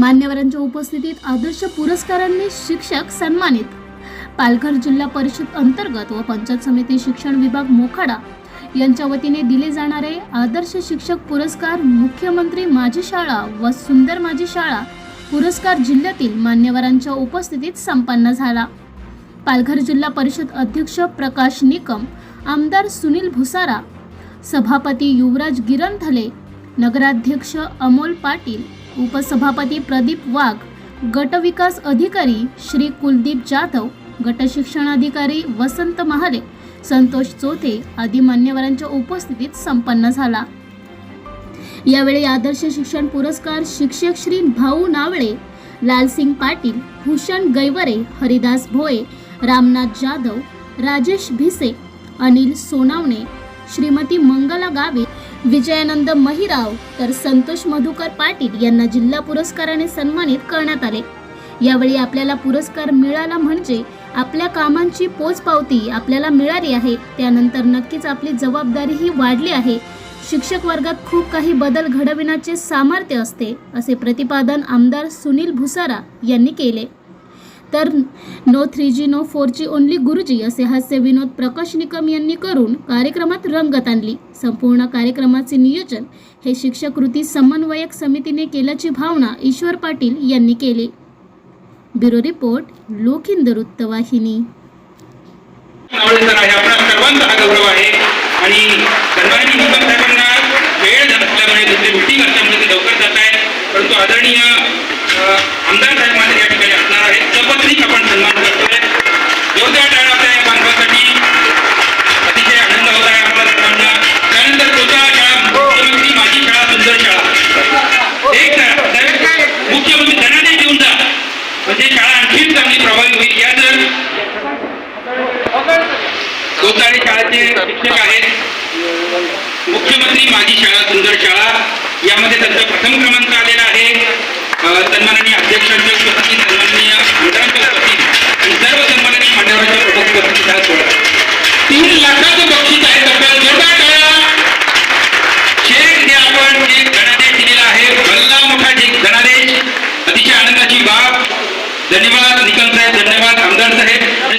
मान्यवरांच्या उपस्थितीत आदर्श पुरस्कारांनी शिक्षक सन्मानित. पालघर जिल्हा परिषद अंतर्गत व पंचायत समिती शिक्षण विभाग मोखाडा यांच्या वतीने दिले जाणारे आदर्श शिक्षक पुरस्कार मुख्यमंत्री माझी शाळा व सुंदर माझी शाळा पुरस्कार जिल्ह्यातील मान्यवरांच्या उपस्थितीत संपन्न झाला. पालघर जिल्हा परिषद अध्यक्ष प्रकाश निकम आमदार सुनील भुसारा सभापती युवराज गिरणथले नगराध्यक्ष अमोल पाटील उपसभापती प्रदीप वाघ गटविकास अधिकारी श्री कुलदीप जाधव गटशिक्षणाधिकारी वसंत महाले संतोष चोथे आदी मान्यवरांच्या उपस्थितीत संपन्न झाला. यावेळी आदर्श शिक्षण पुरस्कार शिक्षक श्री भाऊ नावळे लालसिंग पाटील भूषण गैवरे हरिदास भोये रामनाथ जाधव राजेश भिसे अनिल सोनावणे श्रीमती मंगला गावे विजयानंद महिराव तर संतोष मधुकर पाटील यांना जिल्हा पुरस्काराने सन्मानित करण्यात आले. यावेळी आपल्याला पुरस्कार मिळाला म्हणजे आपल्या कामांची पोचपावती आपल्याला मिळाली आहे. त्यानंतर नक्कीच आपली जबाबदारीही वाढली आहे. शिक्षक वर्गात खूप काही बदल घडविण्याचे सामर्थ्य असते असे प्रतिपादन आमदार सुनील भुसारा यांनी केले. तर no three G no four G only गुरुजी असे हास्य विनोद प्रकाश निकम यांनी करून कार्यक्रमात रंगत आणली. संपूर्ण कार्यक्रमाचे नियोजन हे शिक्षकृती समन्वयक समितीने केल्याची भावना ईश्वर पाटील यांनी केली. ब्युरो रिपोर्ट लोकहिंद वृत्तवाहिनी. नावळे परंतु आदरणीय आमदार साहेब सर्वत्रिक आपण सन्मान करतोय योद्धा टाळा या बांधवासाठी अतिशय आनंद होत आहे आपल्या सर्वांना. त्यानंतर कोणता शाळा मुख्यमंत्री माझी शाळा सुंदर शाळा. एक साहेब, मुख्यमंत्री धनादेश देऊन जा. म्हणजे शाळा आणखी चांगली प्रभावी होईल. या जर कोताळे शाळेचे शिक्षक आहेत. मुख्यमंत्री माझी शाळा सुंदर शाळा. यामध्ये त्यांचा प्रथम क्रमांक शिकायला सोडा तीन लाखाचं बक्षीस आहे तब्बल जोरदार टाळा. शेख जे आपण जे धनादेश दिलेला आहे भल्ला मोठा जे धनादेश अतिशय आनंदाची बाब. धन्यवाद निकम आहे धन्यवाद आमदार साहेब.